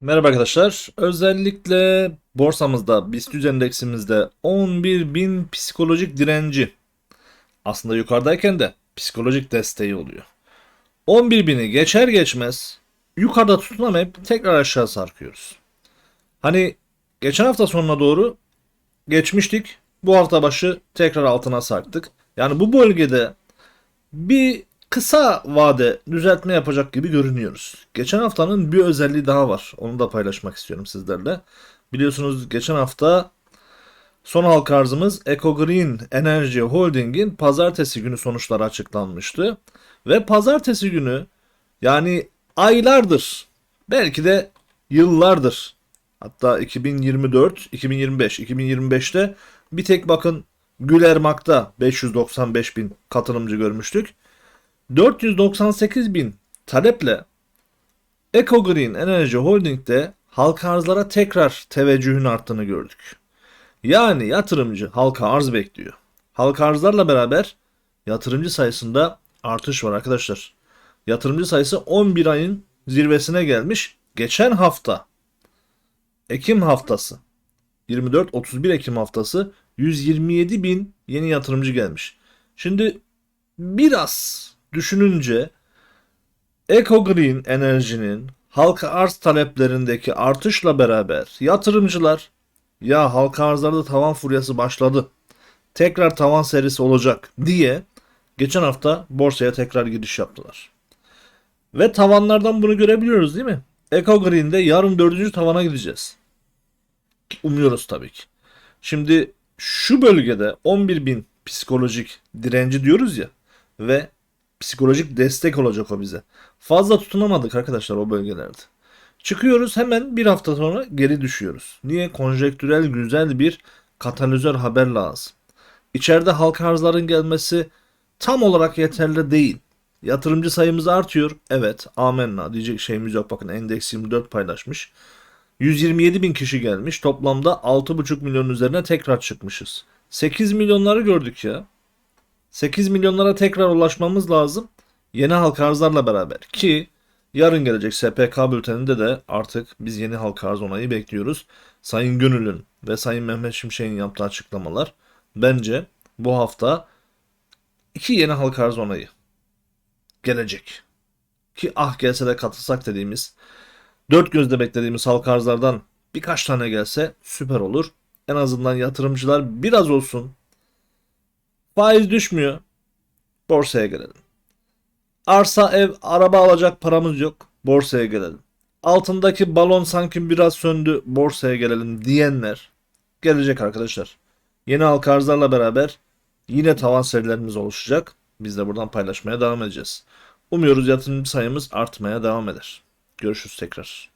Merhaba arkadaşlar. Özellikle borsamızda, BIST endeksimizde 11.000 psikolojik direnci aslında yukarıdayken de psikolojik desteği oluyor. 11.000'i geçer geçmez yukarıda tutunamayıp tekrar aşağı sarkıyoruz. Hani geçen hafta sonuna doğru geçmiştik. Bu hafta başı tekrar altına sarktık. Yani bu bölgede bir kısa vade düzeltme yapacak gibi görünüyoruz. Geçen haftanın bir özelliği daha var. Onu da paylaşmak istiyorum sizlerle. Biliyorsunuz geçen hafta son halka arzımız Eco Green Energy Holding'in pazartesi günü sonuçları açıklanmıştı. Ve pazartesi günü yani aylardır belki de yıllardır hatta 2024, 2025, 2025'te bir tek bakın Gülermak'ta 595 bin katılımcı görmüştük. 498 bin taleple Eco Green Energy Holding'de halka arzlara tekrar teveccühün arttığını gördük. Yani yatırımcı halka arz bekliyor. Halka arzlarla beraber yatırımcı sayısında artış var arkadaşlar. Yatırımcı sayısı 11 ayın zirvesine gelmiş. Geçen hafta Ekim haftası 24-31 Ekim haftası 127 bin yeni yatırımcı gelmiş. Şimdi biraz düşününce Eco Green Enerji'nin halka arz taleplerindeki artışla beraber yatırımcılar ya halka arzlarda tavan furyası başladı. Tekrar tavan serisi olacak diye geçen hafta borsaya tekrar giriş yaptılar. Ve tavanlardan bunu görebiliyoruz değil mi? Eco Green'de yarın dördüncü tavana gideceğiz. Umuyoruz tabii ki. Şimdi şu bölgede 11.000 psikolojik direnci diyoruz ya ve psikolojik destek olacak o bize. Fazla tutunamadık arkadaşlar o bölgelerde. Çıkıyoruz hemen bir hafta sonra geri düşüyoruz. Niye? Konjektürel güzel bir katalizör haber lazım. İçeride halka arzların gelmesi tam olarak yeterli değil. Yatırımcı sayımız artıyor. Evet amenna diyecek şeyimiz yok. Bakın endeks 24 paylaşmış. 127 bin kişi gelmiş. Toplamda 6,5 milyon üzerine tekrar çıkmışız. 8 milyonları gördük ya. 8 milyonlara tekrar ulaşmamız lazım. Yeni halka arzlarla beraber. Ki yarın gelecek SPK bülteninde de artık biz yeni halka arz onayı bekliyoruz. Sayın Gönül'ün ve Sayın Mehmet Şimşek'in yaptığı açıklamalar bence bu hafta iki yeni halka arz onayı gelecek. Ki ah gelse de katılsak dediğimiz dört gözle beklediğimiz halka arzlardan birkaç tane gelse süper olur. En azından yatırımcılar biraz olsun faiz düşmüyor. Borsaya gelelim. Arsa, ev, araba alacak paramız yok. Borsaya gelelim. Altındaki balon sanki biraz söndü. Borsaya gelelim diyenler gelecek arkadaşlar. Yeni halka arzlarla beraber yine tavan serilerimiz oluşacak. Biz de buradan paylaşmaya devam edeceğiz. Umuyoruz yatırımcı sayımız artmaya devam eder. Görüşürüz tekrar.